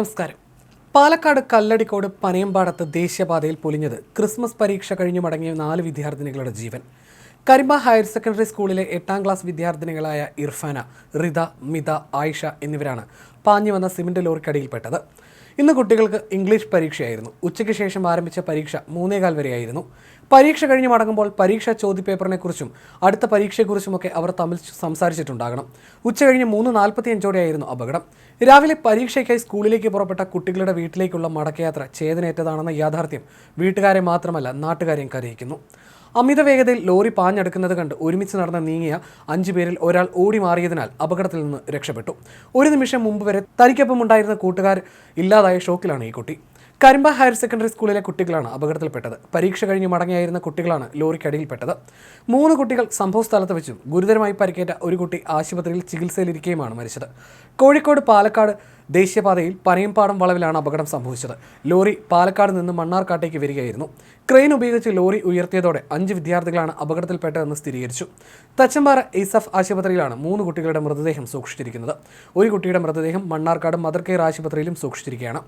നമസ്കാരം. പാലക്കാട് കല്ലടിക്കോട് പനയമ്പാടത്ത് ദേശീയപാതയിൽ പൊലിഞ്ഞത് ക്രിസ്മസ് പരീക്ഷ കഴിഞ്ഞു മടങ്ങിയ നാല് വിദ്യാർത്ഥിനികളുടെ ജീവൻ. കരിമ്പ ഹയർ സെക്കൻഡറി സ്കൂളിലെ എട്ടാം ക്ലാസ് വിദ്യാർത്ഥിനികളായ ഇർഫാന റിത മിത ആയിഷ എന്നിവരാണ് പാഞ്ഞു വന്ന സിമന്റ് ലോറിക്കടിയിൽപ്പെട്ടത്. ഇന്ന് കുട്ടികൾക്ക് ഇംഗ്ലീഷ് പരീക്ഷയായിരുന്നു. ഉച്ചയ്ക്ക് ശേഷം ആരംഭിച്ച പരീക്ഷ മൂന്നേകാൽ വരെയായിരുന്നു. പരീക്ഷ കഴിഞ്ഞ് മടങ്ങുമ്പോൾ പരീക്ഷാ ചോദ്യപേപ്പറിനെക്കുറിച്ചും അടുത്ത പരീക്ഷയെക്കുറിച്ചുമൊക്കെ അവർ തമ്മിൽ സംസാരിച്ചിട്ടുണ്ടാകണം. ഉച്ച കഴിഞ്ഞ് മൂന്ന് നാൽപ്പത്തിയഞ്ചോടെയായിരുന്നു അപകടം. രാവിലെ പരീക്ഷയ്ക്കായി സ്കൂളിലേക്ക് പുറപ്പെട്ട കുട്ടികളുടെ വീട്ടിലേക്കുള്ള മടക്കയാത്ര ചേതനേറ്റതാണെന്ന യാഥാർത്ഥ്യം വീട്ടുകാരെ മാത്രമല്ല നാട്ടുകാരെയും കരയിക്കുന്നു. അമിത വേഗതയിൽ ലോറി പാഞ്ഞെടുക്കുന്നത് കണ്ട് ഒരുമിച്ച് നടന്ന നീങ്ങിയ അഞ്ചു പേരിൽ ഒരാൾ ഓടി മാറിയതിനാൽ അപകടത്തിൽ നിന്ന് രക്ഷപ്പെട്ടു. ഒരു നിമിഷം മുമ്പ് വരെ തനിക്കൊപ്പം ഉണ്ടായിരുന്ന കൂട്ടുകാർ ഇല്ലാതായ ഷോക്കിലാണ് ഈ കുട്ടി. കരിമ്പ ഹയർ സെക്കൻഡറി സ്കൂളിലെ കുട്ടികളാണ് അപകടത്തിൽപ്പെട്ടത്. പരീക്ഷ കഴിഞ്ഞ് മടങ്ങിയായിരുന്ന കുട്ടികളാണ് ലോറിക്കടിയിൽപ്പെട്ടത്. മൂന്ന് കുട്ടികൾ സംഭവ സ്ഥലത്ത് വെച്ചും ഗുരുതരമായി പരിക്കേറ്റ ഒരു കുട്ടി ആശുപത്രിയിൽ ചികിത്സയിലിരിക്കുകയുമാണ് മരിച്ചത്. കോഴിക്കോട് പാലക്കാട് ദേശീയപാതയിൽ പനയമ്പാടം വളവിലാണ് അപകടം സംഭവിച്ചത്. ലോറി പാലക്കാട് നിന്ന് മണ്ണാർക്കാട്ടേക്ക് വരികയായിരുന്നു. ക്രെയിൻ ഉപയോഗിച്ച് ലോറി ഉയർത്തിയതോടെ അഞ്ച് വിദ്യാർത്ഥികളാണ് അപകടത്തിൽപ്പെട്ടതെന്ന് സ്ഥിരീകരിച്ചു. തച്ചമ്പാറ ഇസഫ് ആശുപത്രിയിലാണ് മൂന്ന് കുട്ടികളുടെ മൃതദേഹം സൂക്ഷിച്ചിരിക്കുന്നത്. ഒരു കുട്ടിയുടെ മൃതദേഹം മണ്ണാർക്കാട് മദർ കെയർ ആശുപത്രിയിലും സൂക്ഷിച്ചിരിക്കുകയാണ്.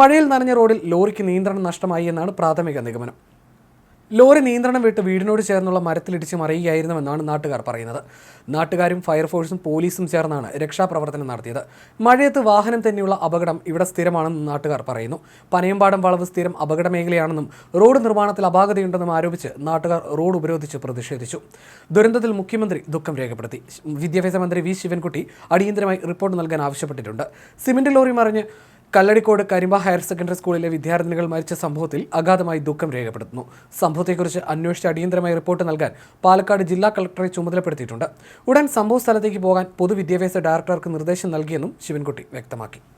മഴയിൽ നനഞ്ഞ റോഡിൽ ലോറിക്ക് നിയന്ത്രണം നഷ്ടമായി എന്നാണ് പ്രാഥമിക നിഗമനം. ലോറി നിയന്ത്രണം വിട്ട് വീടിനോട് ചേർന്നുള്ള മരത്തിലിടിച്ച് മറിയുകയായിരുന്നുവെന്നാണ് നാട്ടുകാർ പറയുന്നത്. നാട്ടുകാരും ഫയർഫോഴ്സും പോലീസും ചേർന്നാണ് രക്ഷാപ്രവർത്തനം നടത്തിയത്. മഴയത്ത് വാഹനം തന്നെയുള്ള അപകടം ഇവിടെ സ്ഥിരമാണെന്ന് നാട്ടുകാർ പറയുന്നു. പനയമ്പാടം വളവ് സ്ഥിരം അപകട മേഖലയാണെന്നും റോഡ് നിർമ്മാണത്തിൽ അപാകതയുണ്ടെന്നും ആരോപിച്ച് നാട്ടുകാർ റോഡ് ഉപരോധിച്ച് പ്രതിഷേധിച്ചു. ദുരന്തത്തിൽ മുഖ്യമന്ത്രി ദുഃഖം രേഖപ്പെടുത്തി. വിദ്യാഭ്യാസ മന്ത്രി വി ശിവൻകുട്ടി അടിയന്തരമായി റിപ്പോർട്ട് നൽകാൻ ആവശ്യപ്പെട്ടിട്ടുണ്ട്. സിമന്റ് ലോറി മറിഞ്ഞ് കല്ലടിക്കോട് കരിമ്പ ഹയർ സെക്കൻഡറി സ്കൂളിലെ വിദ്യാർത്ഥിനികൾ മരിച്ച സംഭവത്തിൽ അഗാധമായി ദുഃഖം രേഖപ്പെടുത്തുന്നു. സംഭവത്തെക്കുറിച്ച് അന്വേഷിച്ച് അടിയന്തരമായി റിപ്പോർട്ട് നൽകാൻ പാലക്കാട് ജില്ലാ കളക്ടറെ ചുമതലപ്പെടുത്തിയിട്ടുണ്ട്. ഉടൻ സംഭവ സ്ഥലത്തേക്ക് പോകാൻ പൊതുവിദ്യാഭ്യാസ ഡയറക്ടർക്ക് നിർദ്ദേശം നൽകിയെന്നും ശിവൻകുട്ടി വ്യക്തമാക്കി.